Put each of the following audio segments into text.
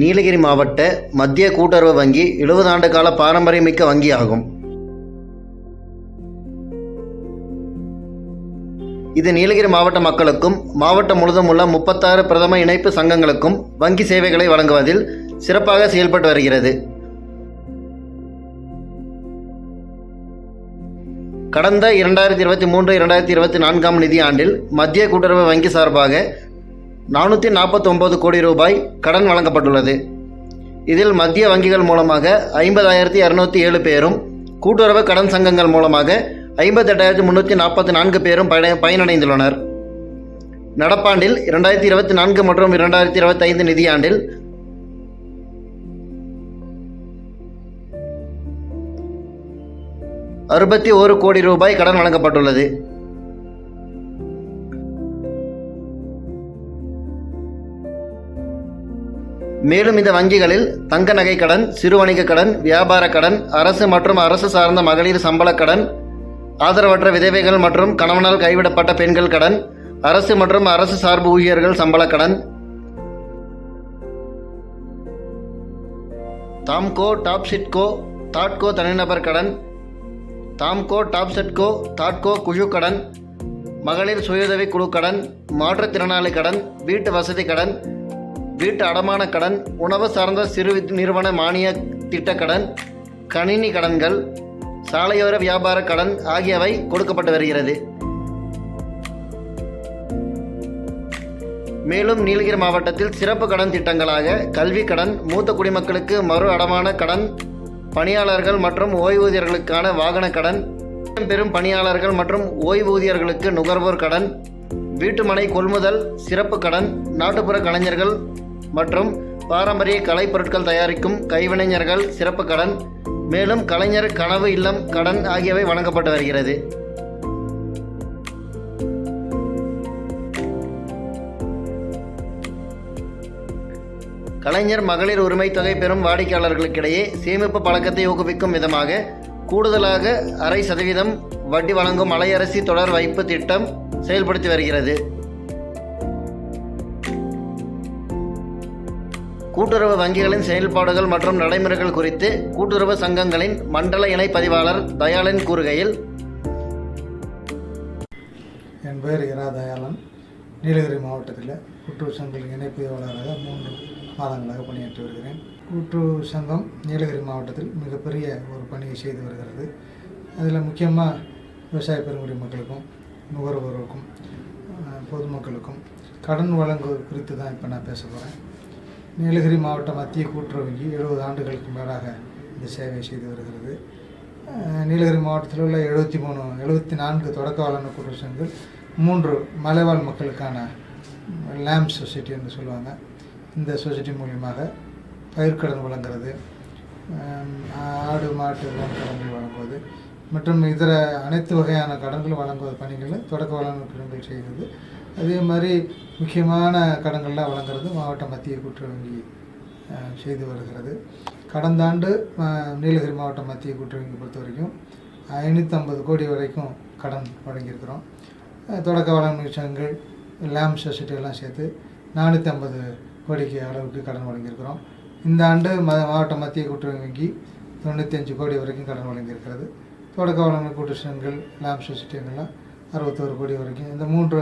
நீலகிரி மாவட்ட மத்திய கூட்டுறவு வங்கி எழுபது ஆண்டு கால பாரம்பரியமிக்க வங்கி ஆகும் இது நீலகிரி மாவட்ட மக்களுக்கும் மாவட்டம் முழுதும் உள்ள முப்பத்தாறு பிரதம இணைப்பு சங்கங்களுக்கும் வங்கி சேவைகளை வழங்குவதில் சிறப்பாக செயல்பட்டு வருகிறது. கடந்த இரண்டாயிரத்தி இருபத்தி மூன்று இரண்டாயிரத்தி இருபத்தி நான்காம் நிதியாண்டில் மத்திய கூட்டுறவு வங்கி சார்பாக நானூற்றி நாற்பத்தொம்போது கோடி ரூபாய் கடன் வழங்கப்பட்டுள்ளது. இதில் மத்திய வங்கிகள் மூலமாக ஐம்பதாயிரத்தி இரநூத்தி ஏழு பேரும் கூட்டுறவு கடன் சங்கங்கள் மூலமாக ஐம்பத்தெட்டாயிரத்தி முந்நூற்றி நாற்பத்தி நான்கு பேரும் பயன பயனடைந்துள்ளனர். நடப்பாண்டில் இரண்டாயிரத்தி இருபத்தி நான்கு மற்றும் இரண்டாயிரத்தி இருபத்தைந்து நிதியாண்டில் அறுபத்தி ஒரு கோடி ரூபாய் கடன் வழங்கப்பட்டுள்ளது. மேலும் இந்த வங்கிகளில் தங்க நகை கடன் சிறு வணிக கடன் வியாபார கடன் அரசு மற்றும் அரசு சார்ந்த மகளிர் சம்பள கடன் ஆதரவற்ற விதவைகள் மற்றும் கணவனால் கைவிடப்பட்ட பெண்கள் கடன் அரசு மற்றும் அரசு சார்பு ஊழியர்கள் சம்பள கடன். தாம்கோ டாப்சிட்கோ தாட்கோ தனிநபர் கடன். தாம்கோ டாப்செட்கோ தாட்கோ குழு கடன். மகளிர் சுயுதவி குழு கடன் மாற்றுத்திறனாளி கடன் வீட்டு வசதி கடன் வீட்டு அடமான கடன் உணவு சார்ந்த சிறு நிறுவன மானிய திட்ட கடன் கணினி கடன்கள் சாலையோர வியாபார கடன் ஆகியவை கொடுக்கப்பட்டு வருகிறது. மேலும் நீலகிரி மாவட்டத்தில் சிறப்பு கடன் திட்டங்களாக கல்வி கடன் மூத்த குடிமக்களுக்கு மறு அடமான கடன் பணியாளர்கள் மற்றும் ஓய்வூதியர்களுக்கான வாகன கடன் பெரும் பணியாளர்கள் மற்றும் ஓய்வூதியர்களுக்கு நுகர்வோர் கடன் வீட்டுமனை கொள்முதல் சிறப்பு கடன் நாட்டுப்புற கலைஞர்கள் மற்றும் பாரம்பரிய கலைப் பொருட்கள் தயாரிக்கும் கைவினைஞர்கள் சிறப்பு கடன் மேலும் கலைஞர் கனவு இல்லம் கடன் ஆகியவை வழங்கப்பட்டு வருகிறது. கலைஞர் மகளிர் உரிமை தொகை பெறும் வாடிக்கையாளர்களுக்கிடையே சேமிப்பு பழக்கத்தை ஊக்குவிக்கும் விதமாக கூடுதலாக அரை சதவீதம் வட்டி வழங்கும் மலையரசி தொடர் வைப்பு திட்டம் செயல்படுத்தி வருகிறது. கூட்டுறவு வங்கிகளின் செயல்பாடுகள் மற்றும் நடைமுறைகள் குறித்து கூட்டுறவு சங்கங்களின் மண்டல இணை பதிவாளர் தயாளன் கூறுகையில் என் பேர் இரா தயாளன். நீலகிரி மாவட்டத்தில் கூட்டுறவு சங்கங்களின் இணைப்பியவாளராக மூன்று மாதங்களாக பணியாற்றி வருகிறேன். கூட்டுறவு சங்கம் நீலகிரி மாவட்டத்தில் மிகப்பெரிய ஒரு பணியை செய்து வருகிறது. அதில் முக்கியமாக விவசாய பெருங்குடி மக்களுக்கும் நுகர்வோருக்கும் பொதுமக்களுக்கும் கடன் வழங்குவது குறித்து தான் இப்போ நான் பேச போகிறேன். நீலகிரி மாவட்ட மத்திய கூட்டுறவு வங்கி எழுபது ஆண்டுகளுக்கு மேலாக இந்த சேவை செய்து வருகிறது. நீலகிரி மாவட்டத்தில் உள்ள எழுபத்தி மூணு எழுபத்தி நான்கு தொடக்க வளர்ந்த கூட்டுறவு சங்கங்கள் மூன்று மலைவாழ் மக்களுக்கான லேம்ப் சொசைட்டி என்று சொல்லுவாங்க. இந்த சொசைட்டி மூலியமாக பயிர்க்கடன் வழங்குறது ஆடு மாட்டு கடன்கள் வழங்குவது மற்றும் இதர அனைத்து வகையான கடன்கள் வழங்குவது பணிகளை தொடக்க வேளாண் கடன்கள் செய்கிறது. அதே மாதிரி முக்கியமான கடன்கள்லாம் வழங்குறது மாவட்ட மத்திய கூட்டுறவு வங்கி செய்து வருகிறது. கடந்த ஆண்டு நீலகிரி மாவட்ட மத்திய கூட்டுறவு வங்கி பொறுத்த வரைக்கும் ஐநூற்றம்பது கோடி வரைக்கும் கடன் வழங்கியிருக்கிறோம். தொடக்க வேளாண்மை சங்கங்கள் லேம்ப் சொசைட்டி எல்லாம் சேர்த்து நானூற்றி ஐம்பது கோடிக்கு அளவுக்கு கடன் வழங்கியிருக்கிறோம். இந்த ஆண்டு ம மாவட்ட மத்திய கூட்டுறவு வங்கி தொண்ணூற்றி அஞ்சு கோடி வரைக்கும் கடன் வழங்கியிருக்கிறது. தொடக்க வளங்கள் கூட்டு சங்கங்கள் லேப் சொசைட்டிங்கெல்லாம் அறுபத்தோரு கோடி வரைக்கும் இந்த மூன்று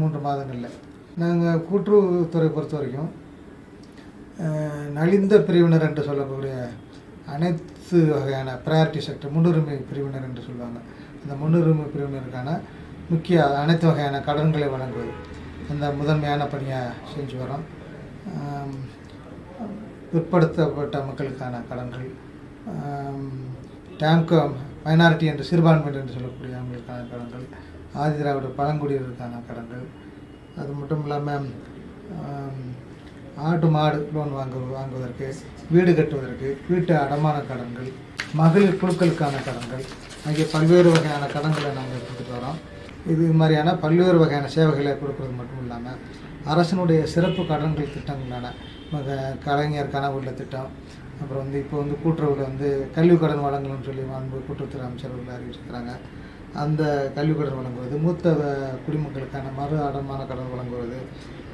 மூன்று மாதங்களில். நாங்கள் கூட்டுறவுத்துறை பொறுத்த வரைக்கும் நலிந்த பிரிவினர் என்று சொல்லக்கூடிய அனைத்து வகையான ப்ரையாரிட்டி செக்டர் முன்னுரிமை பிரிவினர் என்று சொல்லுவாங்க. அந்த முன்னுரிமை பிரிவினருக்கான முக்கிய அனைத்து வகையான கடன்களை வழங்குவது. அந்த முதன்மையான பணியாக செஞ்சு வரோம் பிற்படுத்தப்பட்ட மக்களுக்கான கடன்கள் டேம்கோ மைனாரிட்டி என்று சிறுபான்மையினர் என்று சொல்லக்கூடிய அவங்களுக்கான கடன்கள் ஆதி திராவிட பழங்குடியினருக்கான கடன்கள். அது மட்டும் இல்லாமல் ஆடு மாடு லோன் வாங்கு வாங்குவதற்கு வீடு கட்டுவதற்கு வீட்டு அடமான கடன்கள் மகளிர் குழுக்களுக்கான கடன்கள் ஆகிய பல்வேறு வகையான கடன்களை நாங்கள் கொடுத்துட்டு வரோம் இது மாதிரியான பல்வேறு வகையான சேவைகளை கொடுக்கறது மட்டும் இல்லாமல் அரசினுடைய சிறப்பு கடன்கள் திட்டங்களான மக- கலைஞர் கனவுள்ள திட்டம் அப்புறம் வந்து இப்போ வந்து கூட்டுறவில் வந்து கல்வி கடன் வழங்கணும்னு சொல்லி மாண்பு கூட்டுறவுத்துறை அமைச்சர் அவர்கள் அறிவிச்சிருக்கிறாங்க. அந்த கல்வி கடன் வழங்குவது மூத்த குடிமக்களுக்கான மறு அடமான கடன் வழங்குவது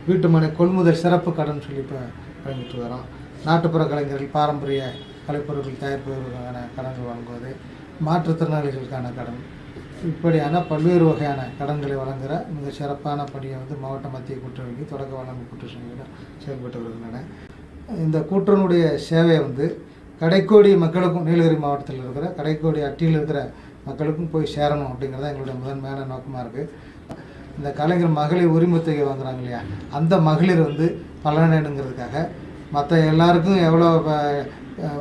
வீட்டு மனை கொள்முதல் சிறப்பு கடன் சொல்லி இப்போ வழங்கிட்டு வரோம். நாட்டுப்புற கலைஞர்கள் பாரம்பரிய கலைப்பொருட்கள் தயாரிப்பவர்களுக்கான கடன்கள் வழங்குவது மாற்றுத்திறனாளிகளுக்கான கடன் இப்படியான பல்வேறு வகையான கடன்களை வழங்குகிற மிக சிறப்பான பணியை வந்து மாவட்ட மத்திய கூட்டுறவுக்கு தொடக்க வழங்கும் கூட்டுறவு செயல்பட்டு வருகின்றன இந்த கூட்டுறவுடைய சேவையை வந்து கடைக்கோடி மக்களுக்கும் நீலகிரி மாவட்டத்தில் இருக்கிற கடைக்கோடி அட்டியில் இருக்கிற மக்களுக்கும் போய் சேரணும் அப்படிங்கிறது தான் எங்களுடைய முதன்மையான நோக்கமாக இருக்குது இந்த கலைஞர் மகளிர் உரிமத்தொகை வாங்குறாங்க இல்லையா? அந்த மகளிர் வந்து பலனடைணுங்கிறதுக்காக மற்ற எல்லாருக்கும் எவ்வளோ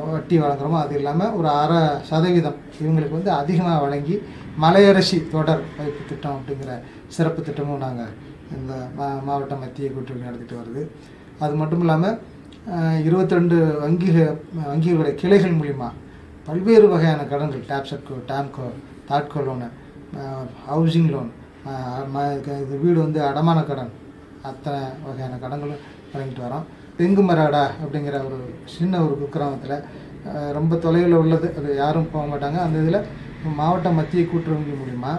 வட்டி வழங்குறோமோ அது இல்லாமல் ஒரு அரை சதவீதம் இவங்களுக்கு வந்து அதிகமாக வழங்கி மலையரசி தொடர் வைப்பு திட்டம் அப்படிங்கிற சிறப்பு திட்டமும் நாங்கள் இந்த மா மாவட்ட மத்திய கூட்டுறவு நடத்திட்டு வருது. அது மட்டும் இல்லாமல் இருபத்தி ரெண்டு வங்கிகள் வங்கிகளுடைய கிளைகள் மூலிமா பல்வேறு வகையான கடன்கள் டேப்செட்கோ டேம்கோ தாட்கோ லோனு ஹவுசிங் லோன் இது வீடு வந்து அடமான கடன் அத்தனை வகையான கடன்களும் வழங்கிட்டு வரோம் தெங்கு மராடா அப்படிங்கிற ஒரு சின்ன ஒரு குக்கிராமத்தில் ரொம்ப தொலைவில் உள்ளது. அது யாரும் போக மாட்டாங்க. அந்த இதில் மாவட்ட மத்திய கூட்டுறவு மூலிமா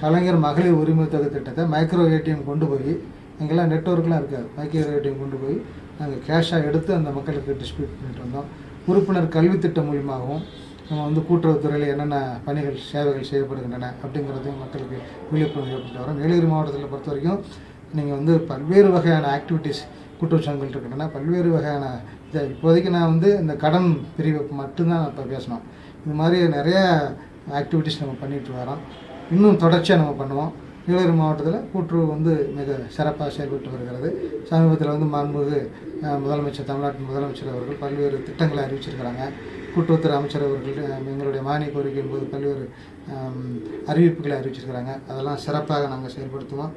கலைஞர் மகளிர் உரிமை தொகை திட்டத்தை மைக்ரோ ஏடிஎம் கொண்டு போய் அங்கெல்லாம் நெட்ஒர்க்லாம் இருக்காது. மைக்ரோ ஏடிஎம் கொண்டு போய் நாங்கள் கேஷாக எடுத்து அந்த மக்களுக்கு டிஸ்ட்ரிபியூட் பண்ணிட்டு வந்தோம். உறுப்பினர் கல்வி திட்டம் மூலியமாகவும் நம்ம வந்து கூட்டுறவுத்துறையில் என்னென்ன பணிகள் சேவைகள் செய்யப்படுகின்றன அப்படிங்கிறதையும் மக்களுக்கு விழிப்புணர்வு ஏற்பட்டு வரோம். நீலகிரி மாவட்டத்தில் பொறுத்த வரைக்கும் நீங்கள் வந்து பல்வேறு வகையான ஆக்டிவிட்டீஸ் கூட்டுறவு இருக்கின்றன பல்வேறு வகையான இதை இப்போதைக்கு நான் வந்து இந்த கடன் பிரிவை மட்டும்தான் இப்போ பேசணும். இது மாதிரி நிறைய ஆக்டிவிட்டீஸ் நம்ம பண்ணிட்டு வரோம். இன்னும் தொடர்ச்சியாக நம்ம பண்ணுவோம். நீலகிரி மாவட்டத்தில் கூட்டுறவு வந்து மிக சிறப்பாக செயல்பட்டு வருகிறது. சமீபத்தில் வந்து மாண்புமிகு முதலமைச்சர் தமிழ்நாட்டு முதலமைச்சர் அவர்கள் பல்வேறு திட்டங்களை அறிவிச்சிருக்கிறாங்க. கூட்டுறவுத்துறை அமைச்சர் அவர்கள் எங்களுடைய மானிய கோரிக்கையின் போது பல்வேறு அறிவிப்புகளை அறிவிச்சிருக்கிறாங்க. அதெல்லாம் சிறப்பாக நாங்கள் செயல்படுத்துவோம்.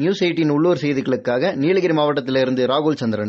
நியூஸ் எயிட்டின் உள்ளூர் செய்திகளுக்காக நீலகிரி மாவட்டத்திலிருந்து ராகுல் சந்திரன்.